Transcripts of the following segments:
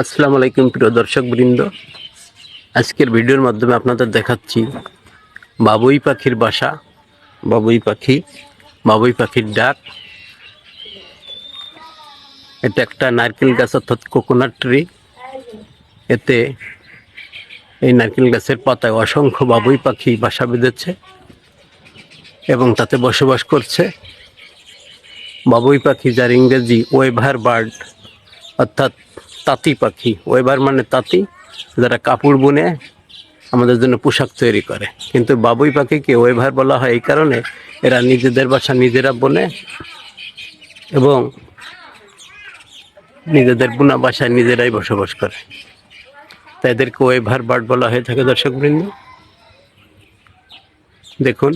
আসসালামু আলাইকুম প্রিয় দর্শক বৃন্দ আজকের ভিডিওর মাধ্যমে আপনাদের দেখাচ্ছি বাবুই পাখির বাসা, বাবুই পাখি, বাবুই পাখির ডাক। এটা একটা নারকেল গাছ অর্থাৎ কোকোনাট ট্রি। এতে এই নারকেল গাছের পাতায় অসংখ্য বাবুই পাখি বাসা বেঁধেছে এবং তাতে বসবাস করছে। বাবুই পাখি যার ইংরেজি ওয়েভার বার্ড অর্থাৎ তাঁতি পাখি। ওয়েভার মানে তাঁতি, যারা কাপড় বুনে আমাদের জন্য পোশাক তৈরি করে। কিন্তু বাবুই পাখিকে ওয়েভার বলা হয় এই কারণে এরা নিজেদের বাসা নিজেরা বোনে এবং নিজেদের বোনা বাসায় নিজেরাই বসবাস করে। তাই এদেরকে ওয়েভার বার্ড বলা হয়ে থাকে দর্শকবৃন্দ। দেখুন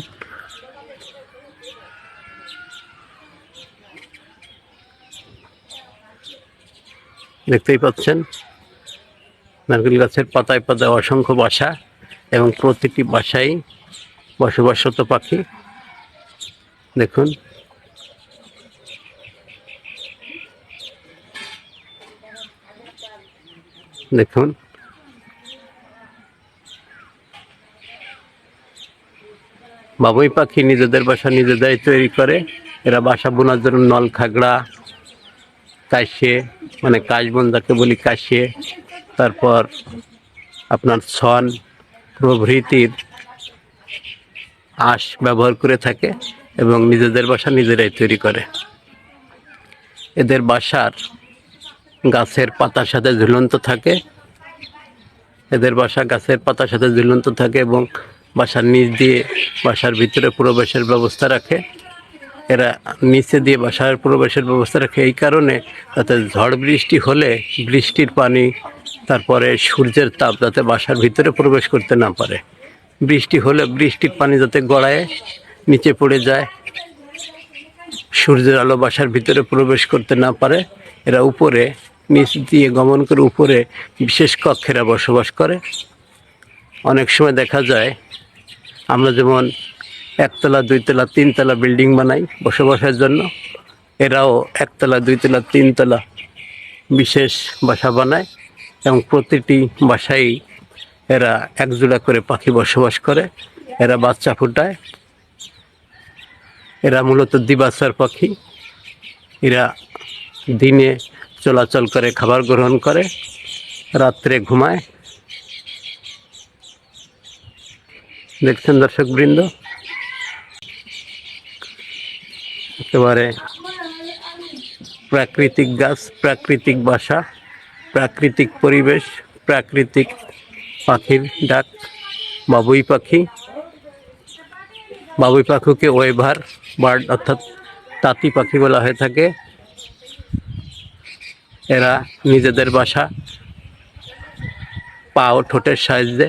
দেখতেই পাচ্ছেন। নারকেল গাছের পাতায় পাতায় অসংখ্য বাসা এবং প্রতিটি বাসায় বসবাসরত পাখি। দেখুন। দেখুন। বাবুই পাখি নিজেদের বাসা নিজেরাই তৈরি করে। এরা বাসা বোনার জন্য নল খাগড়া কাশে মানে কাশবন যাকে বলি কাশে তারপর আপনার ছন, প্রভৃতির আঁশ ব্যবহার করে থাকে এবং নিজেদের বাসা নিজেরাই তৈরি করে। এদের বাসার গাছের পাতার সাথে ঝুলন্ত থাকে। এদের বাসা গাছের পাতার সাথে ঝুলন্ত থাকে এবং বাসার নিচ দিয়ে বাসার ভিতরে প্রবেশের ব্যবস্থা রাখে। এরা নিচে দিয়ে বাসার প্রবেশের ব্যবস্থা রাখে। এই কারণে যাতে ঝড় বৃষ্টি হলে বৃষ্টির পানি, তারপরে সূর্যের তাপ যাতে বাসার ভিতরে প্রবেশ করতে না পারে। বৃষ্টি হলে বৃষ্টির পানি যাতে গড়ায়, নিচে পড়ে যায়, সূর্যের আলো বাসার ভিতরে প্রবেশ করতে না পারে। এরা উপরে, নিচ দিয়ে গমন করে উপরে বিশেষ কক্ষেরা বসবাস করে। অনেক সময় দেখা যায়, আমরা যেমন একতলা, দুইতলা, তিনতলা বিল্ডিং বানাই বসবাসের জন্য। এরাও একতলা, দুইতলা, তিনতলা বিশেষ বাসা বানায় এবং প্রতিটি বাসায় এরা একজোড়া করে পাখি বসবাস করে। এরা বাচ্চা ফুটায়। এরা মূলত দিবাসার পাখি। এরা দিনে চলাচল করে, খাবার গ্রহণ করে, রাত্রে ঘুমায়। দেখছেন দর্শক বৃন্দ একেবারে প্রাকৃতিক গাছ, প্রাকৃতিক বাসা, প্রাকৃতিক পরিবেশ, প্রাকৃতিক পাখির ডাক, বাবুই পাখি। বাবুই পাখিকে ওয়েভার বার্ড অর্থাৎ তাঁতি পাখি বলা হয়ে থাকে। এরা নিজেদের বাসা পা ও ঠোঁটের সাহায্যে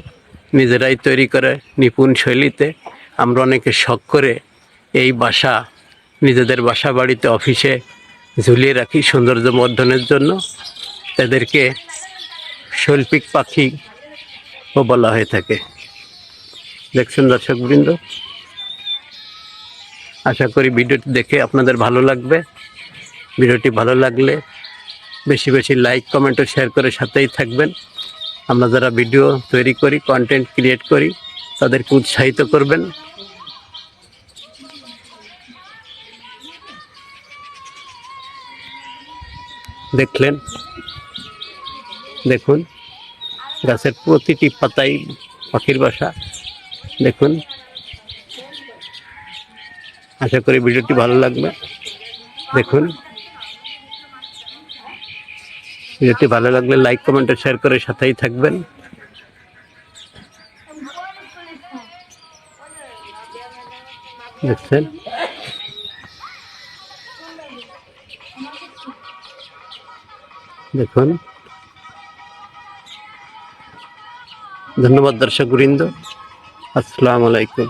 নিজেরাই তৈরি করে নিপুণ শৈলীতে। আমরা অনেকে শখ করে এই বাসা নিজেদের বাসা বাড়িতে অফিসে ঝুলিয়ে রাখি সৌন্দর্য বর্ধনের জন্য। তাদেরকে শৈল্পিক পাখি ও বলা হয়ে থাকে। দেখছেন দর্শকবৃন্দ? আশা করি ভিডিওটি দেখে আপনাদের ভালো লাগবে। ভিডিওটি ভালো লাগলে বেশি বেশি লাইক, কমেন্ট ও শেয়ার করে সাথেই থাকবেন। আমরা যারা ভিডিও তৈরি করি কন্টেন্ট ক্রিয়েট করি, তাদেরকে উৎসাহিত করবেন। দেখলেন। দেখুন, গাছের প্রতিটি পাতাই পাখির বাসা। দেখুন। আশা করি ভিডিওটি ভালো লাগবে। দেখুন। ভিডিওটি ভালো লাগলে লাইক, কমেন্ট শেয়ার করে সাথেই থাকবেন। দেখছেন? দেখুন। ধন্যবাদ দর্শক বৃন্দ। আসসালামু আলাইকুম।